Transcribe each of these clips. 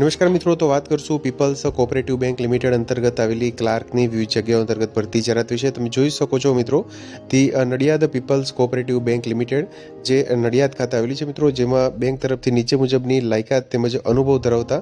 નમસ્કાર મિત્રો, તો વાત કરશું પીપલ્સ કોઓપરેટિવ બેંક લિમિટેડ અંતર્ગત આવેલી ક્લાર્કની વિવિધ જગ્યાઓ અંતર્ગત ભરતી જાહેરાત વિશે. તમે જોઈ શકો છો મિત્રો, the Nadiad people's cooperative bank limited જે નડિયાદ ખાતે આવેલી છે મિત્રો, જેમાં બેંક તરફથી નીચે મુજબની લાયકાત તેમજ અનુભવ ધરાવતા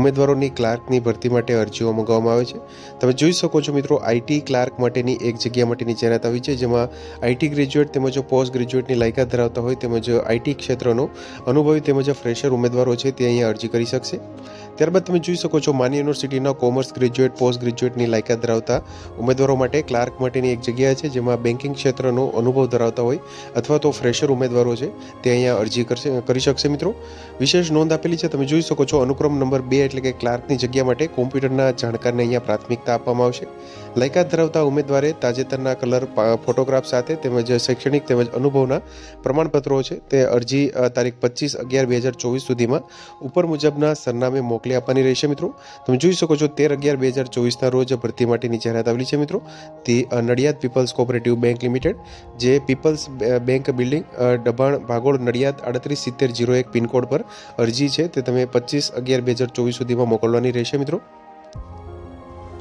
ઉમેદવારોની ક્લાર્કની ભરતી માટે અરજીઓ મંગાવવામાં આવે છે. તમે જોઈ શકો છો મિત્રો આઈટી ક્લાર્ક માટેની એક જગ્યા માટેની જાહેરાત આવી છે, જેમાં આઈટી ગ્રેજ્યુએટ તેમજ પોસ્ટ ગ્રેજ્યુએટની લાયકાત ધરાવતા હોય તેમજ આઈટી ક્ષેત્રનો અનુભવી તેમજ ફ્રેશર ઉમેદવારો છે તે અહીંયા અરજી કરી શકશે. ત્યારબાદ તમે જોઈ શકો છો માની યુનિવર્સિટીના કોમર્સ ગ્રેજ્યુએટ, પોસ્ટ ગ્રેજ્યુએટની લાયકાત ધરાવતા ઉમેદવારો માટે ક્લાર્ક માટેની એક જગ્યા છે, જેમાં બેન્કિંગ ક્ષેત્રનો અનુભવ ધરાવતા હોય અથવા તો ફ્રેશર ઉમેદવારો છે, તે અહીંયા અરજી કરશે, કરી શકશે મિત્રો. વિશેષ નોંધ આપેલી છે, તમે જોઈ શકો છો અનુક્રમ નંબર બે એટલે કે ક્લાર્કની જગ્યા માટે કોમ્પ્યુટરના જાણકારને અહીંયા પ્રાથમિકતા આપવામાં આવશે. લાયકાત ધરાવતા ઉમેદવારે તાજેતરના કલર ફોટોગ્રાફ સાથે તેમજ શૈક્ષણિક તેમજ અનુભવના પ્રમાણપત્રો છે, તે અરજી તારીખ પચીસ અગિયાર બે હજાર ચોવીસ સુધીમાં ઉપર મુજબના સરનામે મોકલી આપવાની રહેશે મિત્રો. તમે જોઈ શકો છો તેર અગિયાર બે હજાર ચોવીસના રોજ ભરતી માટેની જાહેરાત આવેલી છે મિત્રો. તે Nadiad people's cooperative bank limited, જે પીપલ્સ બેંક બિલ્ડિંગ દબાણ, ભાગોળ, નડિયાદ, આડત્રીસ, સિત્તેર, જીરો એક પિનકોડ પર અરજી છે. તે તમે પચીસ અગિયાર બે હજાર ચોવીસ સુધીમાં મોકલવાની રહેશે મિત્રો.